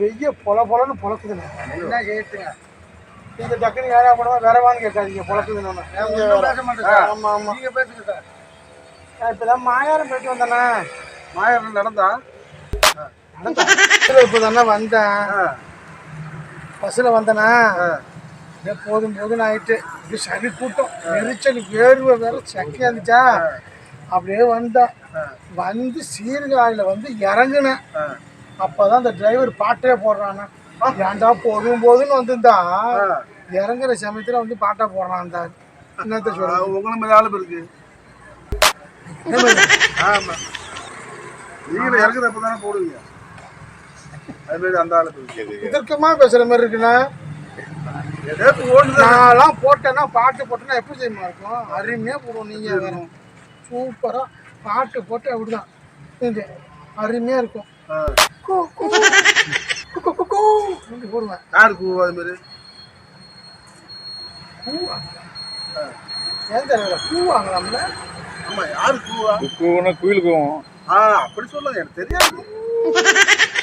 வெய்ய பொல பொலன்னு பொழக்குதுண்ணே என்ன கேட்டுங்க? இந்த டக்குனு யாரா பண்ணுவா வேறவான்னு கேட்காதீங்க பொழக்குதுன்னு ஒண்ணும் பேச மாட்டேன் சார். ஆமா ஆமா. நீங்க பேசுங்க சார். நான் இப்பதான் மாயாரம் போயிட்டு வந்தேண்ணே. மாயம் நடந்தா? இப்போ தானே வந்தேன். பஸ்ஸில் வந்தேண்ணே. அப்படியே போதும் போதும் ஆயிட்டு. இது சரி கூட்டம் நெரிச்சல் வேர்வை வேற சக்கையா இருந்துச்சா அப்படியே வந்தேன் வந்து சீர்காழியில் வந்து இறங்குனேன் ஆ. அப்பதான் அந்த டிரைவர் பாட்டே போடுறானே. ஏன்டா போதும் போதுன்னு வந்திருந்தா இறங்குற சமயத்துல வந்து பாட்டா போடுறான் அந்த. என்னத்த ஆ, சொல்ற உங்களை மாதிரி ஆளு இருக்கு? ஆமா. நீங்களும் இறங்குறப்ப தானே போடுவீங்க. அது மாதிரி அந்த ஆளு இருக்கு இதற்கமா பேசுற மாதிரி இருக்குண்ணா. நான்லாம் போட்டேன்னா பாட்டு போட்டேன்னா எப்படி தெரியுமா இருக்கும்? அருமையா போடுவோம் நீங்க வேற. சூப்பரா பாட்டு போட்டு அப்படிதான். இது அருமையா இருக்கும். போடுவேன். யாரு கூ அது மாதிரி? பூ ஏன் தெரியல பூ வாங்கலாம்ல? ஆமா யாரு கூவா? கூவுனா குயில் கூவும். ஆ அப்படி சொல்லுங்க எனக்கு தெரியாது.